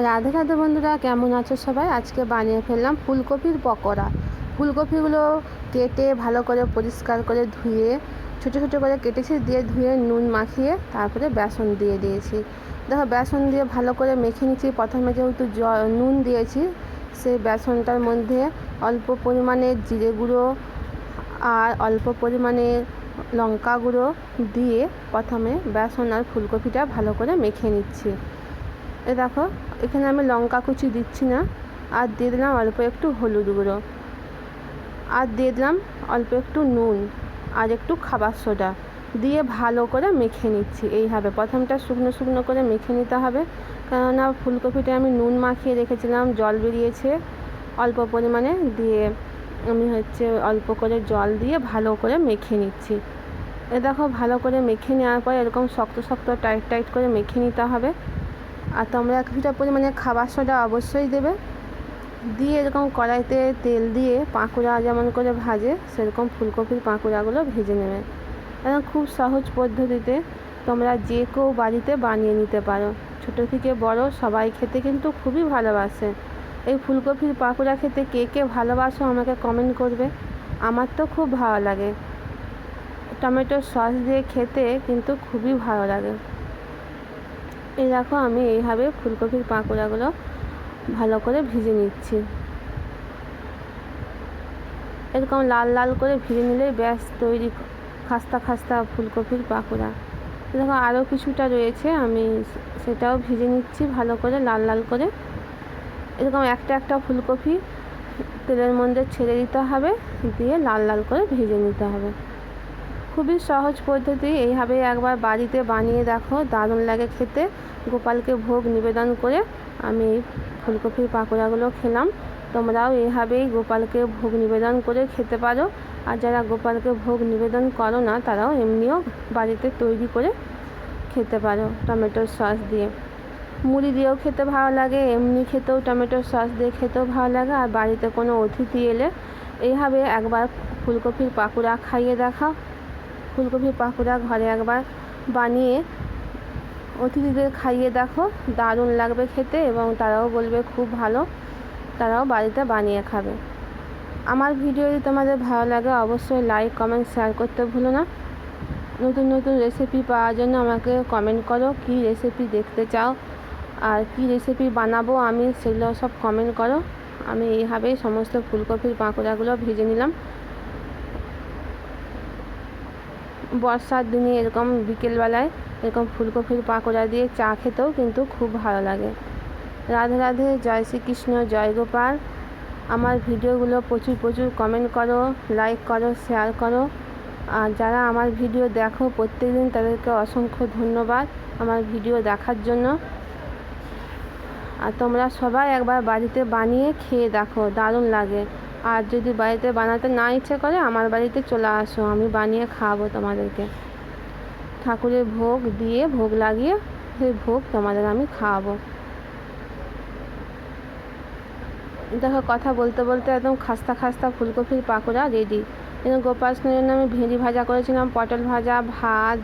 রাধে রাধে বন্ধুরা, কেমন আছো সবাই? আজকে বানিয়ে ফেললাম ফুলকপির পকোড়া। ফুলকপিগুলো কেটে ভালো করে পরিষ্কার করে ধুয়ে, ছোটো ছোটো করে কেটেছি, দিয়ে ধুয়ে নুন মাখিয়ে তারপরে বেসন দিয়ে দিয়েছি। দেখো, বেসন দিয়ে ভালো করে মেখে নিচ্ছি প্রথমে যেহেতু জ, নুন দিয়েছি, সেই বেসনটার মধ্যে অল্প পরিমাণে জিরে গুঁড়ো আর অল্প পরিমাণে লঙ্কা গুঁড়ো দিয়ে প্রথমে বেসন আর ফুলকপিটা ভালো করে মেখে নিচ্ছি। এ দেখো, এখানে আমি লঙ্কা কুচি দিচ্ছি না। আর দিয়ে দিলাম অল্প একটু হলুদ গুঁড়ো। আর দিয়ে দিলাম অল্প একটু নুন আর একটু খাবার সোডা। দিয়ে ভালো করে মেখে নিচ্ছি এইভাবে। প্রথমটা শুকনো শুকনো করে মেখে নিতে হবে। কেননা ফুলকপিটা আমি নুন মাখিয়ে রেখেছিলাম, জল বেরিয়েছে। অল্প পরিমাণে দিয়ে আমি হচ্ছে অল্প করে জল দিয়ে ভালো করে মেখে নিচ্ছি। এ দেখো, ভালো করে মেখে নেওয়ার পর এরকম শক্ত শক্ত টাইট টাইট করে মেখে নিতে হবে। আর তোমরা কিছুটা পরিমাণে খাবার সোডা অবশ্যই দেবে। দিয়ে এরকম কড়াইতে তেল দিয়ে পাঁকুড়া যেমন করে ভাজে, সেরকম ফুলকপির পাঁকুড়াগুলো ভেজে নেবে। এবং খুব সহজ পদ্ধতিতে তোমরা যে কেউ বাড়িতে বানিয়ে নিতে পারো। ছোটো থেকে বড় সবাই খেতে কিন্তু খুবই ভালোবাসে। এই ফুলকপির পাঁকুড়া খেতে কে কে ভালোবাসো আমাকে কমেন্ট করবে। আমার তো খুব ভালো লাগে। টমেটোর সস দিয়ে খেতে কিন্তু খুবই ভালো লাগে। এই দেখো, আমি এইভাবে ফুলকপির পাকোড়াগুলো ভালো করে ভিজে নিচ্ছি। এরকম লাল লাল করে ভিজে নিলেই ব্যাস, তৈরি খাস্তা খাস্তা ফুলকপির পাকোড়া। দেখো আরও কিছুটা রয়েছে, আমি সেটাও ভিজে নিচ্ছি ভালো করে, লাল লাল করে। এরকম একটা একটা ফুলকপি তেলের মধ্যে ছেড়ে দিতে হবে, দিয়ে লাল লাল করে ভেজে নিতে হবে। খুবই সহজ পদ্ধতি। এইভাবে একবার বাড়িতে বানিয়ে দেখো, দারুণ লাগে খেতে। গোপালকে ভোগ নিবেদন করে আমি এই ফুলকপির পাকোড়াগুলো খেলাম। তোমরাও এইভাবেই গোপালকে ভোগ নিবেদন করে খেতে পারো। আর যারা গোপালকে ভোগ নিবেদন করো না, তারাও এমনিও বাড়িতে তৈরি করে খেতে পারো টমেটোর সস দিয়ে। মুড়ি দিয়েও খেতে ভালো লাগে, এমনি খেতেও টমেটোর সস দিয়ে খেতেও ভালো লাগে। আর বাড়িতে কোনো অতিথি এলে এইভাবে একবার ফুলকপির পাকোড়া খাইয়ে দেখা ফুলকপির পাকোড়া ঘরে একবার বানিয়ে অতিথিদের খাইয়ে দেখো। দারুণ লাগবে খেতে এবং তারাও বলবে খুব ভালো। তারাও বাড়িতে বানিয়ে খাবে। আমার ভিডিও যদি তোমাদের ভালো লাগে অবশ্যই লাইক কমেন্ট শেয়ার করতে ভুলো না। নতুন নতুন রেসিপি পাওয়ার জন্য আমাকে কমেন্ট করো কী রেসিপি দেখতে চাও আর কী রেসিপি বানাবো আমি সেগুলো সব কমেন্ট করো। আমি এইভাবেই সমস্ত ফুলকপির পাঁকুড়াগুলো ভেজে নিলাম। বর্ষার দিনে এরকম বিকেলবেলায় এরকম ফুলকপির পাকোড়া দিয়ে চা খেতেও কিন্তু খুব ভালো লাগে। রাধে রাধে, জয় শ্রীকৃষ্ণ, জয় গোপাল। আমার ভিডিওগুলো প্রচুর প্রচুর কমেন্ট করো লাইক করো শেয়ার করো। আর যারা আমার ভিডিও দেখো প্রত্যেকদিন তাদেরকে অসংখ্য ধন্যবাদ আমার ভিডিও দেখার জন্য। আর তোমরা সবাই একবার বাড়িতে বানিয়ে খেয়ে দেখো, দারুণ লাগে। আর যদি বাড়িতে বানাতে না ইচ্ছে করে, আমার বাড়িতে চলে আসো। আমি বানিয়ে খাওয়াবো তোমাদেরকে। ঠাকুরের ভোগ দিয়ে, ভোগ লাগিয়ে সেই ভোগ তোমাদের আমি খাওয়াবো দেখো, কথা বলতে বলতে একদম খাস্তা খাস্তা ফুলকপির পাকোড়া রেডি গোপাল জন্য আমি ভেঁড়ি ভাজা করেছিলাম, পটল ভাজা, ভাত